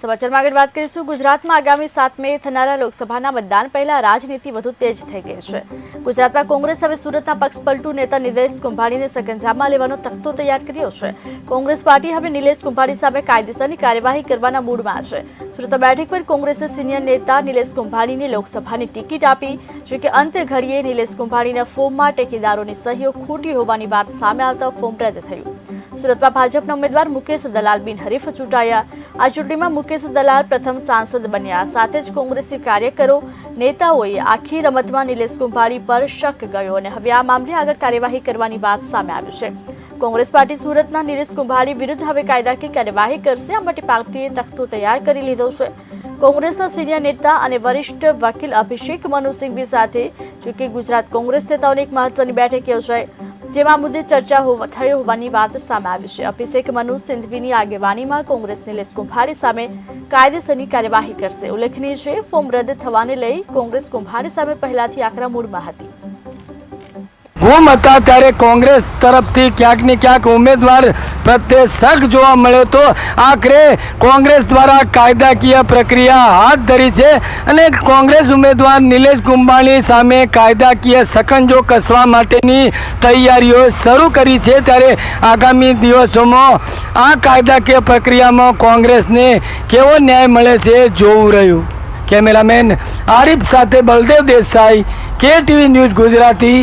સમાચારમાં આગળ વાત કરીશું. ગુજરાતમાં આગામી સાત મે થનારા લોકસભાના મતદાન પહેલા રાજનીતિ વધુ તેજ થઈ ગઈ છે. ગુજરાતમાં કોંગ્રેસ હવે સુરતના પક્ષ પલટુ નેતા નિલેશ કુંભાણીને સકંજામાં લેવાનો તખતો તૈયાર કર્યો છે. કોંગ્રેસ પાર્ટી હવે નિલેશ કુંભાણી સામે કાયદેસરની કાર્યવાહી કરવાના મૂડમાં છે. સુરત બેઠક પર કોંગ્રેસે સિનિયર નેતા નિલેશ કુંભાણીને લોકસભાની ટિકિટ આપી જો કે અંતે ઘડીએ નિલેશ કુંભાણીના ફોર્મમાં ટેકેદારોની સહીઓ ખોટી હોવાની વાત સામે આવતા ફોર્મ રદ થયું. સુરતમાં ભાજપના ઉમેદવાર મુકેશ દલાલ બિનહરીફ ચૂંટાયા. આ ચૂંટણીમાં મુકેશ દલાલ પ્રથમ સાંસદ બન્યા. સાથે જ કોંગ્રેસી કાર્યકરો, નેતાઓએ આખી રમતમાં નિલેશ કુંભાળી પર શક ગયો અને હવે આ મામલે આગળ કાર્યવાહી કરવાની વાત સામે આવી છે. કોંગ્રેસ પાર્ટી સુરતના નિલેશ કુંભાળી વિરુદ્ધ હવે કાયદાકીય કાર્યવાહી કરશે. આ માટે પાર્ટીએ તખતો તૈયાર કરી લીધો છે. કોંગ્રેસના સિનિયર નેતા અને વરિષ્ઠ વકીલ અભિષેક મનુસિંઘવી સાથે, જોકે ગુજરાત કોંગ્રેસ નેતાઓની એક મહત્વની બેઠક યોજાઈ. જેમાં મુદ્દે ચર્ચા થઈ હોવાની વાત સામે આવી છે. અભિષેક મનુ સિંધવીની આગેવાનીમાં કોંગ્રેસ નિલેશ કુંભારી સામે કાયદેસરની કાર્યવાહી કરશે. ઉલ્લેખનીય છે, ફોર્મ રદ થવાને લઈ કોંગ્રેસ કુંભારી સામે પહેલાથી આકરા મૂડમાં હતી. ગુમ હતા ત્યારે કોંગ્રેસ તરફથી ક્યાંક ને ક્યાંક ઉમેદવાર પ્રત્યે શક જોવા મળ્યો તો આખરે કોંગ્રેસ દ્વારા કાયદાકીય પ્રક્રિયા હાથ ધરી છે અને કોંગ્રેસ ઉમેદવાર નિલેશ કુંભાણી સામે કાયદાકીય સકંજો કસવા માટેની તૈયારીઓ શરૂ કરી છે ત્યારે આગામી દિવસોમાં આ કાયદાકીય પ્રક્રિયામાં કોંગ્રેસને કેવો ન્યાય મળે છે જોવું રહ્યું. કેમેરામેન આરિફ સાથે બલદેવ દેસાઈ કે ટીવી ન્યૂઝ ગુજરાતી